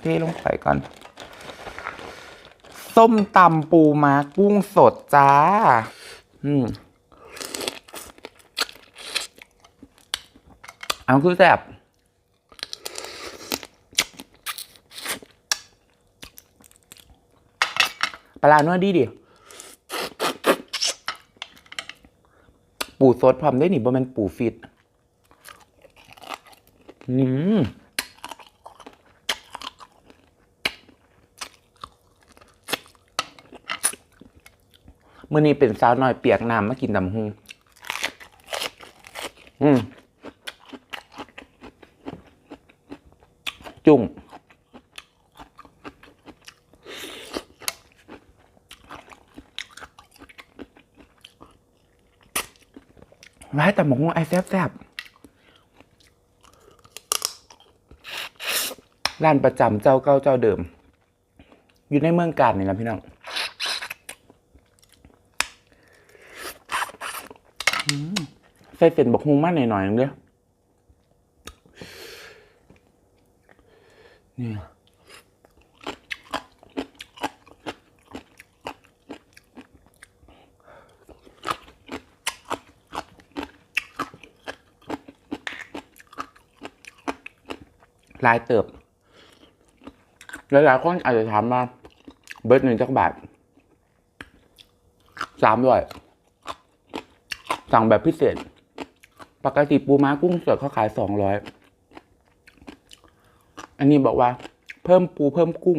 เทลงไปก่อน ส้มตำปูม้ากุ้งสดจ้า อืมเอาคือแซ่บปลาร้าเนื้อดีดิ ปูสดพร้อมได้หนิบ่แมันปูฟิต อืม มื่อนี้เป็นสาวน้อยเปียกน้ำมากินตำฮุงอืมจุ่งไว้แต่หมกฮุงไอแซ่บๆร้านประจำเจ้าเก้าเจ้าเดิม อยู่ในเมืองกาญนี่แหละพี่น้อง ใส่เส้นบกฮุงมาหน่อยๆนึงเด้อนี่ลายเติบ หลายๆคนอาจจะถามว่าเบิร์ดหนึ่งจักบาทสามร้อย สั่งแบบพิเศษ ปกติปูม้ากุ้งสดเขาขายสองร้อย อันนี้บอกว่า เพิ่มปูเพิ่มกุ้ง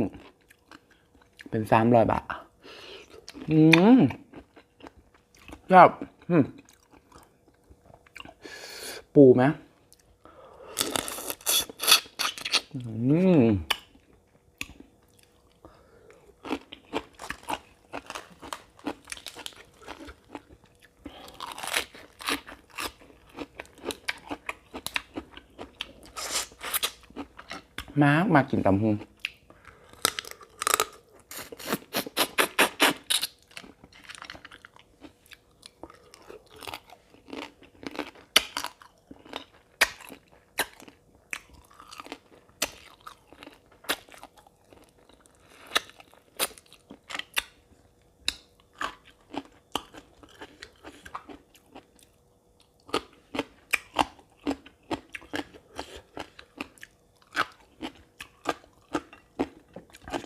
เป็นสามร้อยบาท อืมชอบปูไหมอืม มามากินตำหุง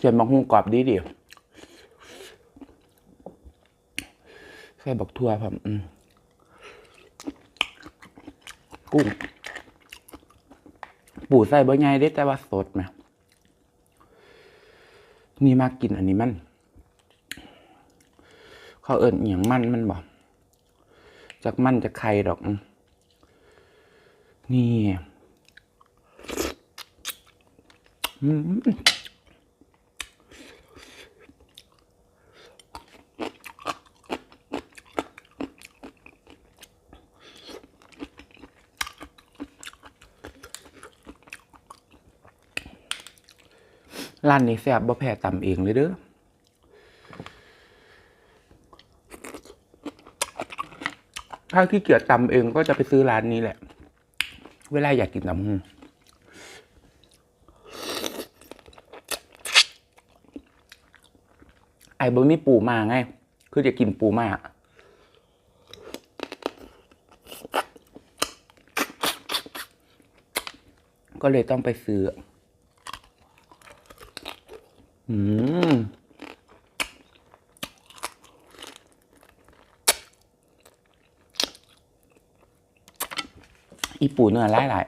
เสียนบักฮุงกรอบดีดีใส่บักทั่วผมอืมกุ้งปูใส่บ่ใหญ่เด้แต่ว่าสดไหมนี่มากินอันนี้มัน เขาเอิญอหย่างมันมันบอกจากมันจะไข่ดอกอืมนี่ ร้านนี้แซ่บบ่แพ้ตำเองเลยเด้อถ้าขี้เกียจตำเองก็จะไปซื้อร้านนี้แหละ เวลาอยากกินตำหูไอ้บ่มีปูมาไง คือจะกินปูมาก็เลยต้องไปซื้อ อืมอีปูเนื้อหลายหลาย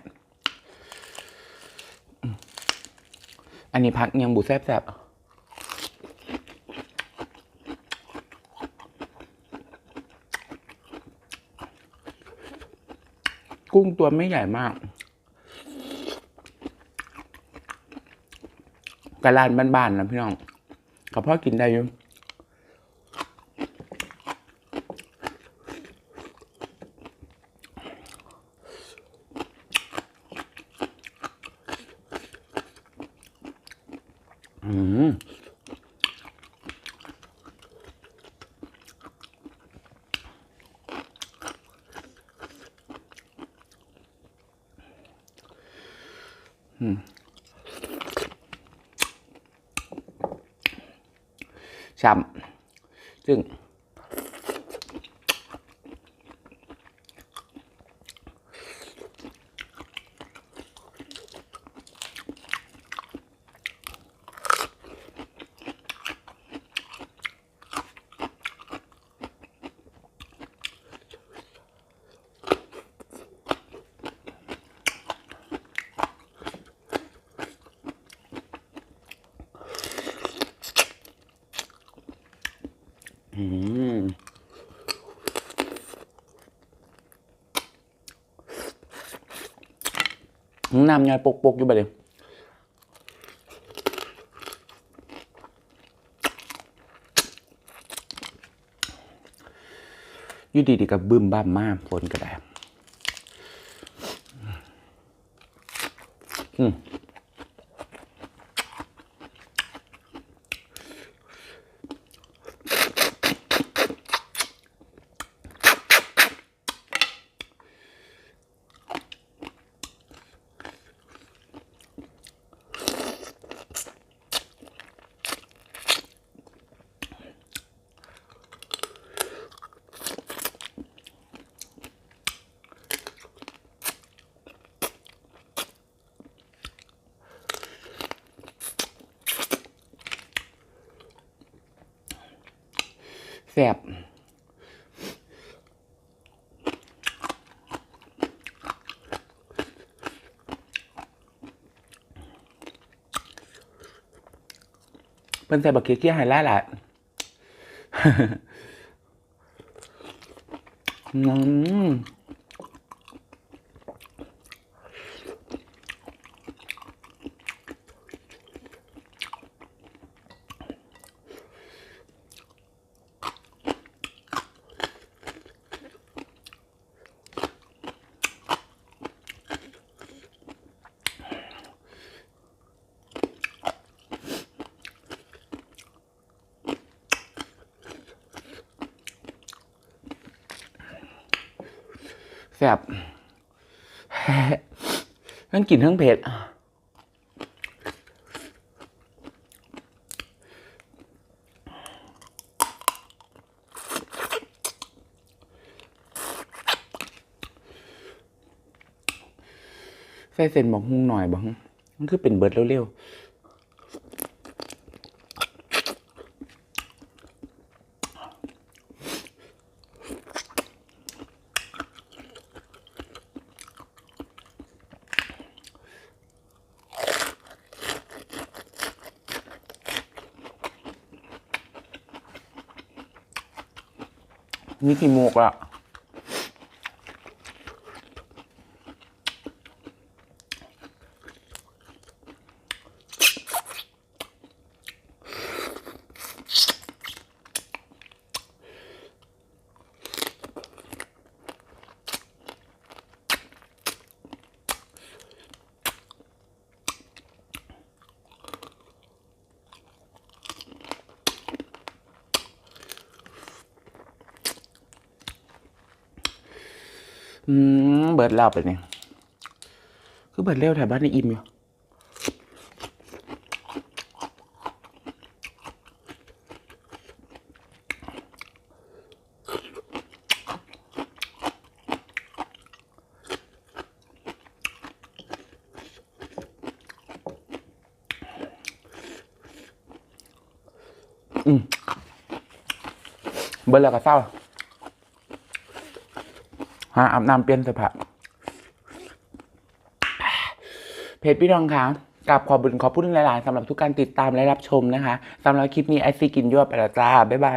อันนี้พักยังบูแซบแซบกุ้งตัวไม่ใหญ่มาก กระลานบ้านๆนะพี่น้องกับพ่อกินได้อยู่อืม ช้ำซึ่ง น้ำยายปกๆอยู่ไปเลยอยู่ดีๆกับบึ้มบ้ามมากฝนก็ได้อืม แสบเพิ่นใส่บักเกียเกี้ยไฮไลท์แหละอืม แซ่บทั้งกลิ่นทั้งเผ็ดใส่เส้นบอกหุ้งหน่อยบังมันคือเป็นเบิร์ดเร็วๆ นี่กี่โมกอะ อืมเบิดแล้วไปเนี่ยคือเบิดเร็วแถวบ้านในอิ่มอยู่อืมเบิดแล้วก็เศร้า หาอาบน้ำเปลี่ยนเสื้อผ้าเพจพี่รองค่ะกับขอบุญขอบคุณหลายๆสำหรับทุกการติดตามและรับชมนะคะสำหรับคลิปนี้ไอซีกินยั่วไปแล้วจ้า บ๊ายบาย